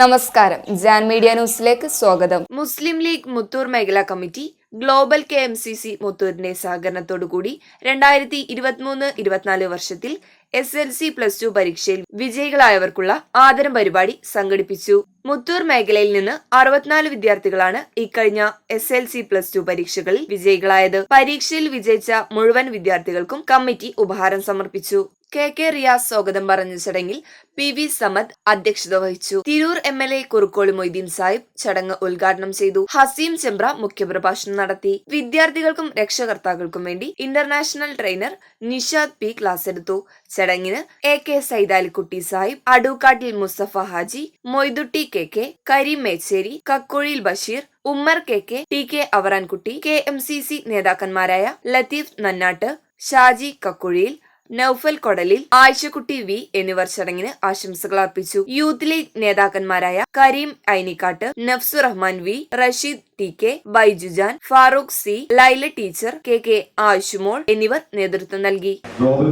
നമസ്കാരം. ജാൻ മീഡിയ ന്യൂസിലേക്ക് സ്വാഗതം. മുസ്ലിം ലീഗ് മുത്തൂർ മേഖലാ committee global K M C C മുത്തൂരിന്റെ സഹകരണത്തോടുകൂടി രണ്ടായിരത്തി ഇരുപത്തിമൂന്ന് ഇരുപത്തിനാല് വർഷത്തിൽ S L C plus two പരീക്ഷയിൽ വിജയികളായവർക്കുള്ള ആദരം പരിപാടി സംഘടിപ്പിച്ചു. മുത്തൂർ മേഖലയിൽ നിന്ന് അറുപത്തിനാല് വിദ്യാർത്ഥികളാണ് ഇക്കഴിഞ്ഞ S L C plus two പരീക്ഷകളിൽ വിജയികളായത്. പരീക്ഷയിൽ വിജയിച്ച മുഴുവൻ വിദ്യാർത്ഥികൾക്കും കമ്മിറ്റി ഉപഹാരം സമർപ്പിച്ചു. കെ കെ റിയാസ് സ്വാഗതം പറഞ്ഞ ചടങ്ങിൽ പി വി സമദ് അധ്യക്ഷത വഹിച്ചു. Tirur M L A Kurukkoli Moideen Sahib ചടങ്ങ് ഉദ്ഘാടനം ചെയ്തു. ഹസീം ചെമ്പ്ര മുഖ്യപ്രഭാഷണം നടത്തി. വിദ്യാർത്ഥികൾക്കും രക്ഷകർത്താക്കൾക്കും വേണ്ടി international trainer Nishad P class എടുത്തു. ചടങ്ങിന് A K Saidalikutty Sahib Adukkattil Musthafa Haji Moidutty K K Kareem Mecheri Kakkuzhiyil Basheer Ummer K K T K Avarankutty K M C C നേതാക്കന്മാരായ Latheef നന്നാട്ട് Shaji Kakkuzhiyil Noufal Kodalil Ayishakutty V എന്നിവർ ചടങ്ങിന് ആശംസകൾ അർപ്പിച്ചു. Youth league നേതാക്കന്മാരായ Kareem Ainikkad Nafsu Rahman V Rasheed T K Baijujan Farooq C Laila teacher K K Ayushumol എന്നിവർ നേതൃത്വം നൽകി. Global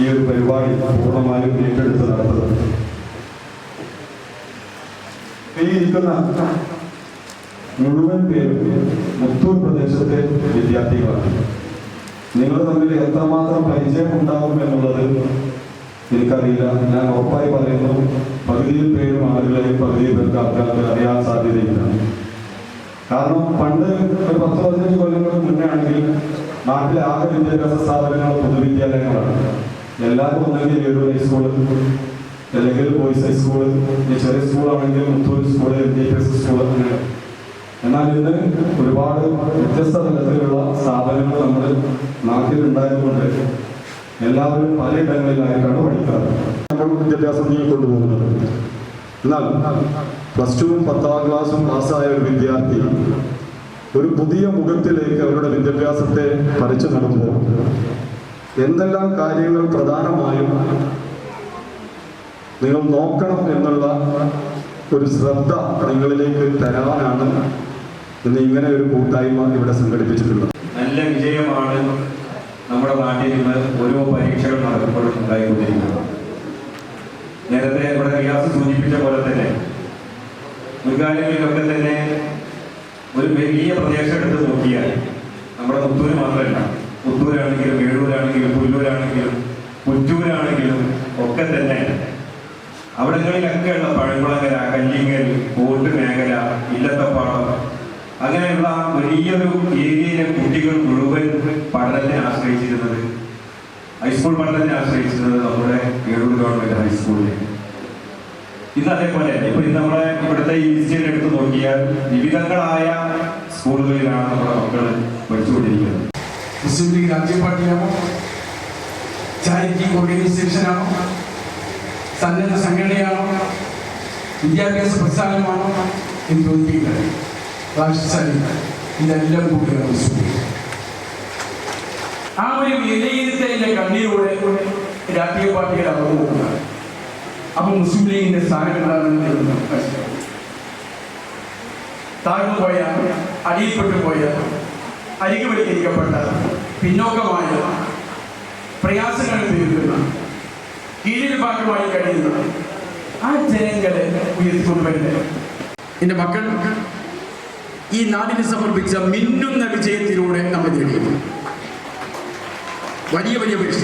ഈ ഒരു പരിപാടി മുഴുവൻ പേരും മുത്തൂർ പ്രദേശത്തെ വിദ്യാർത്ഥികളാണ്. നിങ്ങൾ തമ്മിൽ എത്രമാത്രം പരിചയം ഉണ്ടാകും എന്നുള്ളത് എനിക്കറിയില്ല. ഞാൻ ഉറപ്പായി പറയുന്നു പകുതിയിൽ പേരും ആളുകളെയും പകുതിയിൽ പേർക്ക് ആൾക്കാർക്ക് അറിയാൻ സാധ്യതയില്ല. കാരണം പണ്ട് ഒരു പത്ത് പതിനഞ്ച് കൊല്ലങ്ങൾക്ക് മുന്നേ ആണെങ്കിൽ നാട്ടിലെ ആകെ വിദ്യാഭ്യാസ സ്ഥാപനങ്ങൾ പൊതുവിദ്യാലയങ്ങളാണ്. എല്ലാവരും ഒന്നെങ്കിൽ ഒരു ഹൈസ്കൂൾ അല്ലെങ്കിൽ ബോയ്സ് ഹൈസ്കൂൾ ചെറിയ സ്കൂളാണെങ്കിൽ Muthur school M S school അങ്ങനെ എന്നാൽ ഇന്ന് ഒരുപാട് വ്യത്യസ്ത തലത്തിലുള്ള സ്ഥാപനങ്ങൾ നമ്മുടെ നാട്ടിലുണ്ടായതുകൊണ്ട് എല്ലാവരും പലയിടങ്ങളിലായിട്ടാണ് പഠിക്കാറ് വിദ്യാഭ്യാസം നീങ്ങിക്കൊണ്ടുപോകുന്നത് എന്നാൽ പ്ലസ് ടുവും പത്താം ക്ലാസ്സും പാസ്സായ ഒരു വിദ്യാർത്ഥി ഒരു പുതിയ മുഖത്തിലേക്ക് അവരുടെ വിദ്യാഭ്യാസത്തെ പറിച്ചു നടത്തുമ്പോൾ എന്തെല്ലാം കാര്യങ്ങൾ പ്രധാനമായും നിങ്ങൾ നോക്കണം എന്നുള്ള ഒരു ശ്രദ്ധ നിങ്ങളിലേക്ക് തരാനാണ് ഇന്ന് ഇങ്ങനെ ഒരു കൂട്ടായ്മ ഇവിടെ സംഘടിപ്പിച്ചിട്ടുള്ളത്. നല്ല വിജയമാണ് നമ്മുടെ നാട്ടിൽ നിന്ന് ഓരോ പരീക്ഷകൾ നടക്കുമ്പോഴും ഉണ്ടായിക്കൊണ്ടിരിക്കുന്നത്. നേരത്തെ ഇവിടെ റിയാസ് സൂചിപ്പിച്ച പോലെ തന്നെ മുൻകാലങ്ങളിലൊക്കെ തന്നെ ഒരു വലിയ പ്രദേശം എടുത്ത് നോക്കിയാൽ നമ്മുടെ മുത്തൂര് മാത്രമല്ല. പുത്തൂരാണെങ്കിലും വേളൂരാണെങ്കിലും പുല്ലൂരാണെങ്കിലും പുറ്റൂരാണെങ്കിലും ഒക്കെ തന്നെ അവിടങ്ങളിലൊക്കെയുള്ള പഴങ്കുളങ്ങര കല്ലിങ്ങൽ കോട്ട് മേഖല ഇല്ലത്തപ്പാടം അങ്ങനെയുള്ള വലിയൊരു ഏരിയയിലെ കുട്ടികൾ മുഴുവൻ പഠനത്തെ ആശ്രയിച്ചിരുന്നത് ഹൈസ്കൂൾ പഠനത്തെ ആശ്രയിച്ചിരുന്നത് നമ്മുടെ ഏഴൂർ ഗവൺമെന്റ് ഹൈസ്കൂളിലെ ഇത് അതേപോലെ ഇപ്പൊ നമ്മുടെ ഇവിടുത്തെ ഈ ഇൻസ്റ്റിറ്റ്യൂട്ട് എടുത്ത് നോക്കിയാൽ വിവിധങ്ങളായ സ്കൂളുകളിലാണ് നമ്മുടെ മക്കൾ പഠിച്ചുകൊണ്ടിരിക്കുന്നത്. മുസ്ലിം പാർട്ടിയാണോ? ചാരിറ്റി സന്നദ്ധ സംഘടനയാണോ? വിദ്യാഭ്യാസ പ്രസ്ഥാനമാണോ? എന്ന് ചോദിക്കുന്നത് രാഷ്ട്രീയ ഇതെല്ലാം കൂടിയാണ് ആ ഒരു വിലയിരുത്തലിന്റെ കണ്ണിലൂടെ രാഷ്ട്രീയ പാർട്ടികൾ അളവ് പോകുന്നത് അപ്പൊ മുസ്ലിം ലീഗിന്റെ സ്ഥാനങ്ങളാണെന്ന് മനസ്സിലാവും. താഴ്ന്നു പോയ അടിയിൽപ്പെട്ടു പോയ അരികുവൽക്കരിക്കപ്പെട്ട പിന്നോക്കമായ പ്രയാസങ്ങൾ നേരിടുന്ന കീഴിൽഭാഗമായി കഴിയുന്ന ആ ജനങ്ങളെ ഉയർത്തിക്കൊണ്ടുവരുന്നത്. എന്റെ മക്കൾ ഈ നാടിന് സമർപ്പിച്ച മിന്നുന്ന വിജയത്തിലൂടെ നമ്മൾ നേടിയത്. വലിയ വലിയ പരീക്ഷ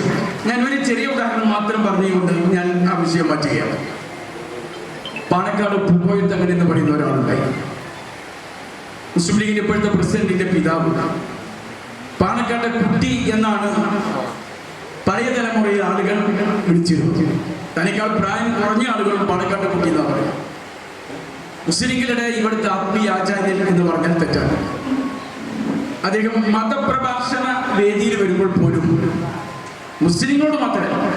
ഞാൻ ഒരു ചെറിയ ഉദാഹരണം മാത്രം പറഞ്ഞുകൊണ്ട് ഞാൻ ആ വിഷയം മാറ്റുകയാണ്. പാണക്കാട് പൂക്കോയത്തങ്ങൻ എന്ന് പറയുന്ന ഒരാളുണ്ടായി. മുസ്ലിം ലീഗിന്റെ ഇപ്പോഴത്തെ പ്രസിഡന്റിന്റെ പിതാവ്. പാണക്കാട്ടെ കുട്ടി എന്നാണ് പഴയ തലമുറയിൽ ആളുകൾ വിളിച്ചിരുന്നത്. തനിക്കാൾ പ്രായം കുറഞ്ഞ ആളുകൾ പാണക്കാട്ടെ കുട്ടി എന്നാണ് പറയുക മുസ്ലിങ്ങളുടെ ഇവിടുത്തെ ആത്മീയ ആചാര്യൻ എന്ന് പറഞ്ഞാൽ തെറ്റാണ്. അദ്ദേഹം മതപ്രഭാഷണ വേദിയിൽ വരുമ്പോൾ പോലും മുസ്ലിങ്ങളോട് മാത്രമല്ല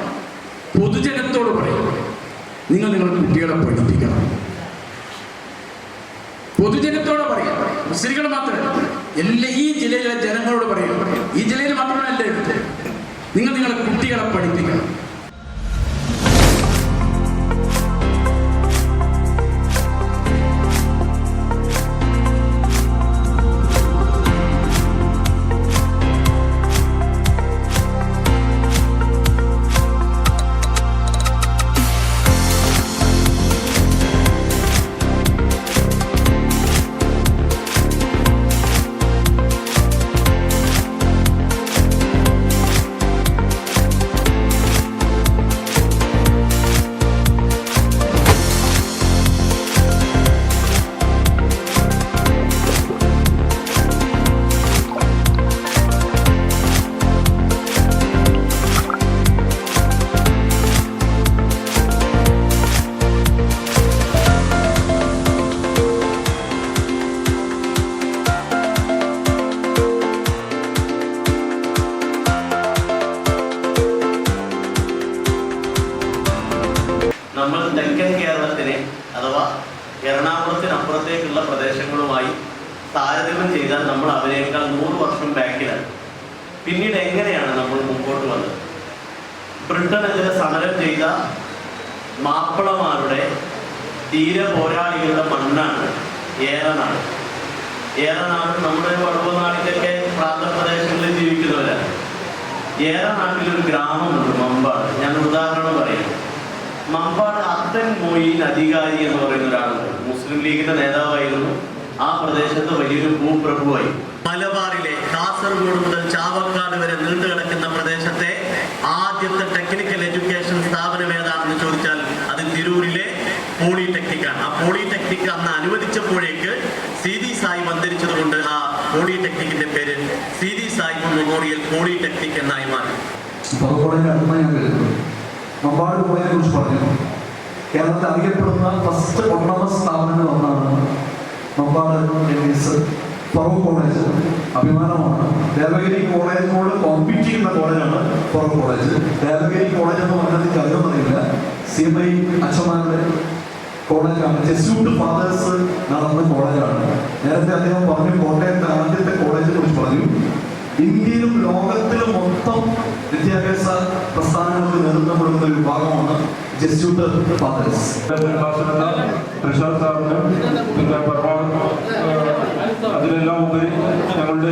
പൊതുജനത്തോട് പറയും നിങ്ങൾ നിങ്ങളുടെ കുട്ടികളെ പഠിപ്പിക്കണം. പൊതുജനത്തോട് പറയാം മുസ്ലിങ്ങൾ മാത്രമല്ല എല്ലാ ഈ ജില്ലയിലെ ജനങ്ങളോട് പറയാം ഈ ജില്ലയിൽ എറണാകുളത്തിനപ്പുറത്തേക്കുള്ള പ്രദേശങ്ങളുമായി താരതമ്യം ചെയ്താൽ നമ്മൾ അവരെക്കാൾ നൂറ് വർഷം ബാക്കിലാണ് പിന്നീട് എങ്ങനെയാണ് നമ്മൾ മുമ്പോട്ട് വന്നത്? ബ്രിട്ടനെതിരെ സമരം ചെയ്ത മാപ്പിളമാരുടെ തീര പോരാളികളുടെ മണ്ണാണ് ഏറനാട്. ഏറനാട് നമ്മുടെ വടവനാടിന്റെയൊക്കെ പ്രാന്തപ്രദേശങ്ങളിൽ ജീവിക്കുന്നവരാണ്. ഏറനാട്ടിലൊരു ഗ്രാമമുണ്ട് മമ്പാട്. ഞാൻ ഒരു ഉദാഹരണം പറയാം. മമ്പാട് അത്തൻ മോയിൻ അധികാരി എന്ന് പറയുന്ന ഒരാളുണ്ട്. മുസ്ലിം ലീഗിന്റെ നേതാവായിരുന്നു. ആ പ്രദേശത്ത് വലിയൊരു ഭൂപ്രഭുവായി. മലബാറിലെ കാസർഗോഡ് മുതൽ ചാവക്കാട് വരെ നീണ്ടു കിടക്കുന്ന പ്രദേശത്തെ ആദ്യത്തെ ടെക്നിക്കൽ എഡ്യൂക്കേഷൻ സ്ഥാപനം ഏതാണെന്ന് ചോദിച്ചാൽ അത് തിരൂരിലെ പോളിടെക്നിക് ആണ്. ആ പോളിടെക്നിക് അന്ന് അനുവദിച്ചപ്പോഴേക്ക് സീതി സായി അന്തരിച്ചതുകൊണ്ട് ആ പോളിടെക്നിക്കിന്റെ പേര് C D Sai memorial polytechnic എന്നായി മാറി. കോളേജിനെ കുറിച്ച് പറഞ്ഞു? കേരളത്തിൽ അറിയപ്പെടുന്ന ഫസ്റ്റ് ഓട്ടോണമസ് സ്ഥാപനങ്ങൾ ഒന്നാണ് മമ്പാട് കോളേജ്. അഭിമാനമാണ്. ദേവഗിരി കോളേജിനോട് കോമ്പീറ്റ് ചെയ്യുന്ന കോളേജാണ് ഫറൂഖ് കോളേജ്. ദേവഗിരി കോളേജ് എന്ന് പറഞ്ഞത് കരുതുന്നില്ല സി എം ഐ അച്ഛന്മാരുടെ കോളേജാണ്. ജെസ്യൂട്ട് ഫാദേഴ്സ് നടന്ന കോളേജാണ്. നേരത്തെ അദ്ദേഹം പറഞ്ഞു കോട്ടയത്തെ ആദ്യത്തെ കോളേജിനെ കുറിച്ച് പറഞ്ഞു. ഇന്ത്യയിലും ലോകത്തിലും മൊത്തം വിദ്യാഭ്യാസ പ്രസ്ഥാനങ്ങൾക്ക് നേതൃത്വം കൊടുക്കുന്ന ഒരു വിഭാഗമാണ് ജെസ്യൂട്ട് ഫാദേഴ്സ് തൃശ്ശൂർ സാറിനും പിന്നെ പരമാവധി അതിലെല്ലാം ഉപരി ഞങ്ങളുടെ